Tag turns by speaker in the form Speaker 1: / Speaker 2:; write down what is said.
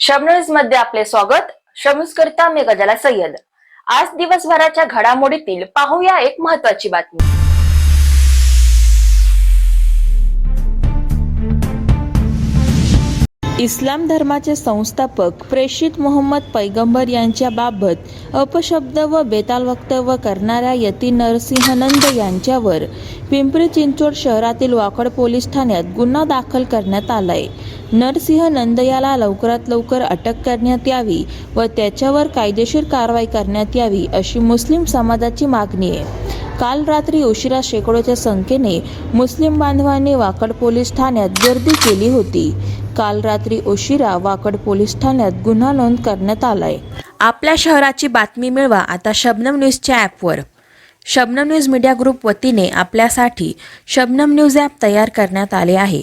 Speaker 1: शबनूजमध्ये आपले स्वागत. शमूज करता मी गजाला सय्यद. आज दिवसभराच्या घडामोडीतील पाहूया एक महत्वाची बातमी.
Speaker 2: इस्लाम धर्माचे संस्थापक प्रेषित मोहम्मद पैगंबर यांच्याबाबत अपशब्द व बेताल वक्तव्य करणाऱ्या यती नरसिंहनंद यांच्यावर पिंपरी चिंचवड शहरातील वाकड पोलीस ठाण्यात गुन्हा दाखल करण्यात आलाय. नरसिंह नंद याला लवकरात लवकर अटक करण्यात यावी व त्याच्यावर कायदेशीर कारवाई करण्यात यावी अशी मुस्लिम समाजाची मागणी आहे. काल रात्री उशिरा शेकडोच्या संख्येने मुस्लिम बांधवांनी वाकड पोलीस ठाण्यात गर्दी केली होती. काल रात्री उशिरा वाकड पोलीस ठाण्यात गुन्हा नोंद करण्यात आलाय. आपल्या शहराची बातमी मिळवा आता शबनम न्यूजच्या ॲपवर. शबनम न्यूज मीडिया ग्रुप वतीने आपल्यासाठी शबनम न्यूज ॲप तयार करण्यात आले आहे.